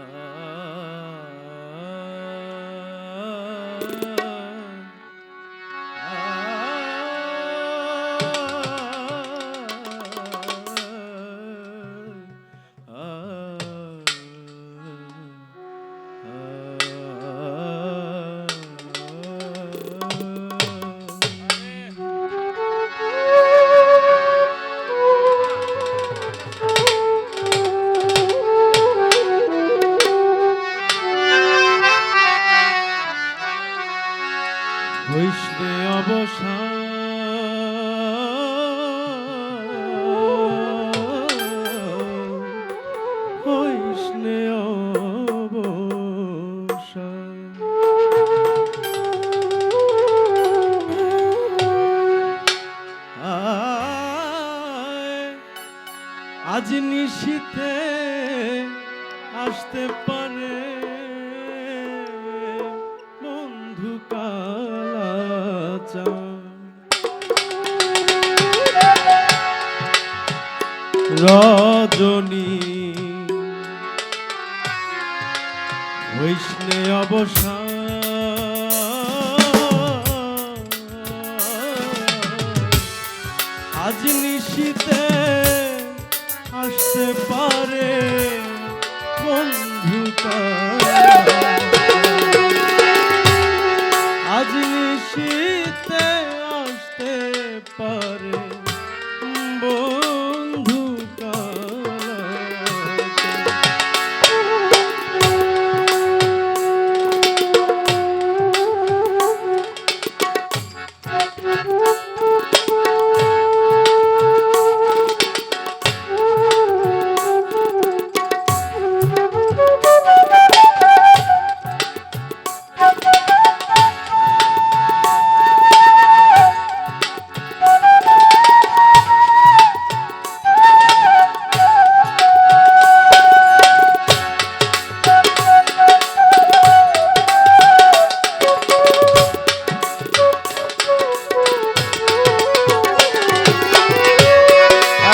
Ah আজ নিশীতে আসতে পারে বন্ধু কালাচান রজনী বৈষ্ণে অবসান আজ নিশীতে আসতে পারে বন্ধু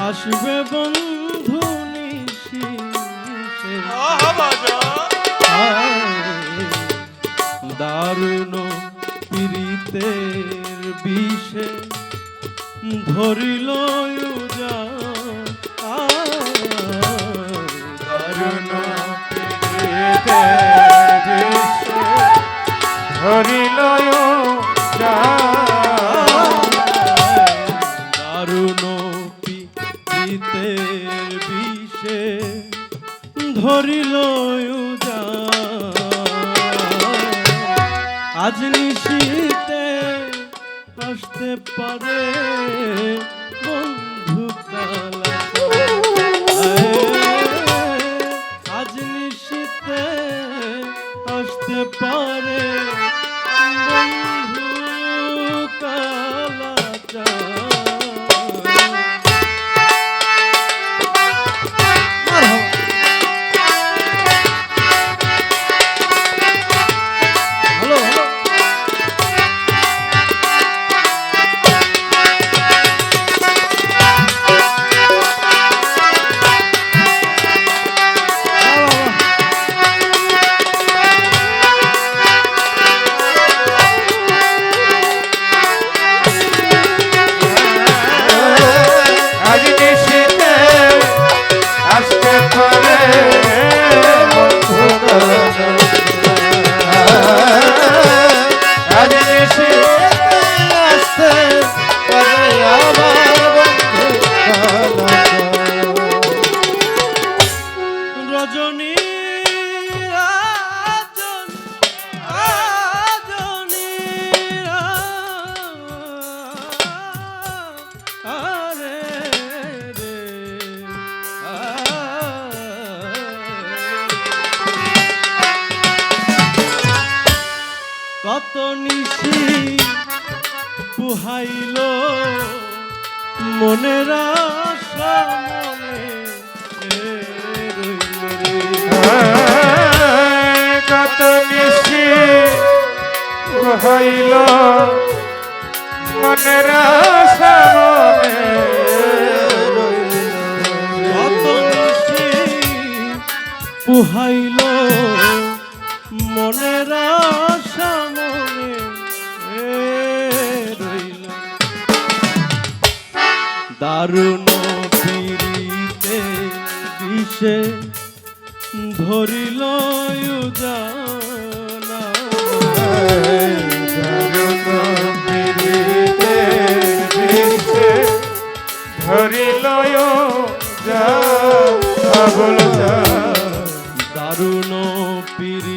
আসবে বন্ধু নিশি দারুণ পীড়িতের বিষে ধরিল বিশ্বে ধরিল আজ নিশীতে আসতে পারে বন্ধু কালা আজ নিশীতে আসতে পারে কত নিশি পুহাইল মনে কত নিশি পুহাইল মনে কত নিশি পুহাইল মনের আশা মনে রইল। দারুণ পিড়িতে বিষে ধরিল জানা ধরিল যা দারুণ পিড়ি